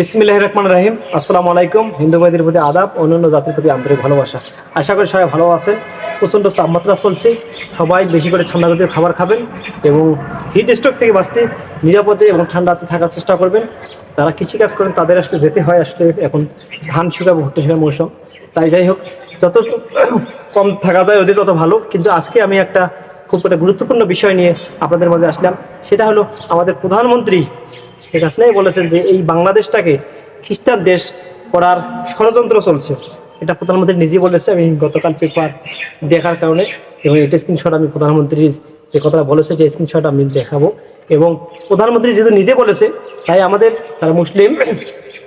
বিসমিল্লাহ রহমান রাহিম। আসসালামু আলাইকুম। হিন্দু ভাইদের প্রতি আদাব, অন্যান্য জাতির প্রতি আন্তরিক ভালোবাসা। আশা করি সবাই ভালো আছেন। প্রচণ্ড তাপমাত্রা চলছে। সবাই বেশি করে ঠান্ডা জাতীয় খাবার খাবেন এবং হিট স্ট্রোক থেকে বাঁচতে নিরাপদে এবং ঠান্ডাতে থাকার চেষ্টা করবেন। যারা কৃষিকাজ করেন, তাদের আসলে যেতে হয় আসলে এখন ধান শুকাবো, ভুট্টা শুকার মৌসুম। তাই যাই হোক, যত কম থাকা যায় ওদের তত ভালো। কিন্তু আজকে আমি একটা খুব একটা গুরুত্বপূর্ণ বিষয় নিয়ে আপনাদের মাঝে আসলাম। সেটা হলো আমাদের প্রধানমন্ত্রী শেখ হাসিনাই বলেছেন যে এই বাংলাদেশটাকে খ্রিস্টান দেশ করার ষড়যন্ত্র চলছে। এটা প্রধানমন্ত্রী নিজেই বলেছে, আমি গতকাল পেপার দেখার কারণে এবং এটা স্ক্রিনশট আমি প্রধানমন্ত্রীর যে কথাটা বলেছে, যে স্ক্রিনশট আমি দেখাবো। এবং প্রধানমন্ত্রী যেহেতু নিজে বলেছে, তাই আমাদের তারা মুসলিম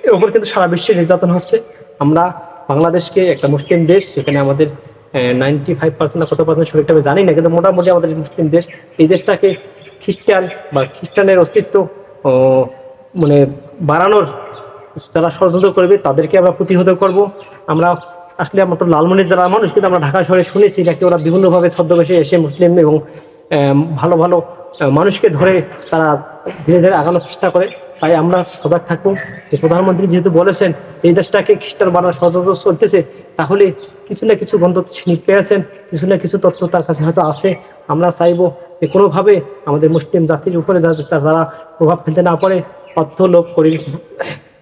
এর উপর কিন্তু সারা বিশ্বে নির্যাতন হচ্ছে। আমরা বাংলাদেশকে একটা মুসলিম দেশ, সেখানে আমাদের নাইনটি ফাইভ পার্সেন্ট কত পার্সেন্ট শরীরটা আমি জানি না, কিন্তু মোটামুটি আমাদের মুসলিম দেশ, এই দেশটাকে খ্রিস্টান বা খ্রিস্টানের অস্তিত্ব মানে বাড়ানোর যারা ষড়যন্ত্র করবে তাদেরকে আমরা প্রতিহত করব। আমরা আসলে তো লালমনির যারা মানুষ, কিন্তু আমরা ঢাকা শহরে শুনেছি নাকি ওরা বিভিন্নভাবে ছদ্মবেশে এসে মুসলিম এবং ভালো ভালো মানুষকে ধরে তারা ধীরে ধীরে আগানোর চেষ্টা করে। তাই আমরা সজাগ থাকব। যে প্রধানমন্ত্রী যেহেতু বলেছেন যে এই দেশটাকে খ্রিস্টান বানানোর ষড়যন্ত্র চলতেছে, তাহলে কিছু না কিছু গন্ধ তিনি পেয়েছেন কিছু না কিছু তথ্য তার কাছে হয়তো আসে আমরা চাইব যে কোনোভাবে আমাদের মুসলিম জাতির উপরে যাতে তারা প্রভাব ফেলতে না পারে অর্থ লোভ করি।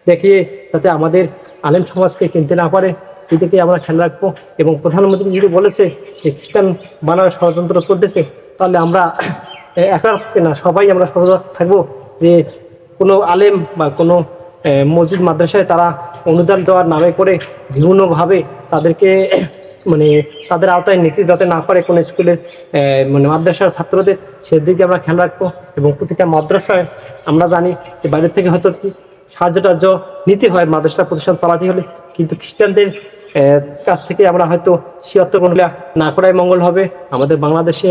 দেখিয়ে যাতে আমাদের আলেম সমাজকে কিনতে না পারে, এদিকে আমরা খেয়াল রাখব। এবং প্রধানমন্ত্রী যদি বলেছে যে খ্রিস্টান বানার ষড়যন্ত্র চলতেছে, তাহলে আমরা একা না, সবাই আমরা সচেতন থাকব যে কোনো আলেম বা কোনো মসজিদ মাদ্রাসায় তারা অনুদান দেওয়ার নামে করে বিভিন্নভাবে তাদেরকে মানে তাদের আওতায় নিতে যাতে না পারে কোনো স্কুলের মানে মাদ্রাসার ছাত্রদের, সেদিকে আমরা খেয়াল রাখব। এবং প্রতিটা মাদ্রাসায় আমরা জানি যে বাইরের থেকে হয়তো সাহায্য টাহায্য নিতে হয় মাদ্রাসা প্রতিষ্ঠান চালাতে হলে। কিন্তু খ্রিস্টানদের কাছ থেকে আমরা হয়তো সিয়ত্ত করলে না করাই মঙ্গল হবে। আমাদের বাংলাদেশে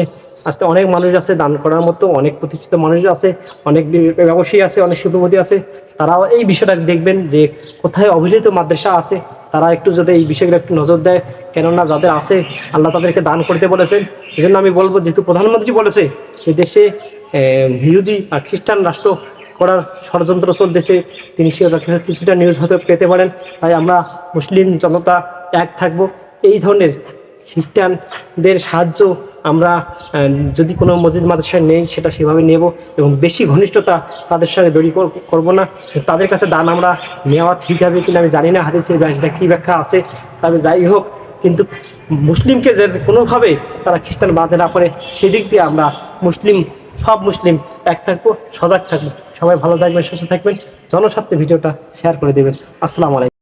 আজকে অনেক মানুষ আছে দান করার মতো, অনেক প্রতিষ্ঠিত মানুষ আছে, অনেক ব্যবসায়ী আছে, অনেক শিল্পপতি আছে। তারাও এই বিষয়টা দেখবেন যে কোথায় অবহেলিত মাদ্রাসা আছে, তারা একটু যদি এই বিষয়গুলো একটু নজর দেয় কেননা যাদের আছে, আল্লাহ তাদেরকে দান করতে বলেছেন। এই জন্য আমি বলব, যেহেতু প্রধানমন্ত্রী বলেছে, এই দেশে ইহুদি আর খ্রিস্টান রাষ্ট্র করার ষড়যন্ত্র চলতেছে, তিনি সেটা কিছুটা নিউজ হয়তো পেতে পারেন। তাই আমরা মুসলিম জনতা এক থাকব। এই ধরনের খ্রিস্টানদের সাহায্য আমরা যদি কোনো মসজিদ মাদ্রাসায় নেই, সেটা সেভাবে নেব এবং বেশি ঘনিষ্ঠতা তাদের সঙ্গে কর- করব না। তাদের কাছে দান আমরা নেওয়া ঠিক হবে কিনা আমি জানি না হাতে সেই সেটা কী ব্যাখ্যা আছে। তবে যাই হোক কিন্তু মুসলিমকে যে কোনোভাবে তারা খ্রিস্টান বাঁধে না করে, সেদিক দিয়ে আমরা মুসলিম, সব মুসলিম এক থাকব, সজাগ থাকব। সবাই ভালো থাকবেন, সুস্থ থাকবেন। জনস্বার্থে ভিডিওটা শেয়ার করে দেবেন। আসসালামু আলাইকুম।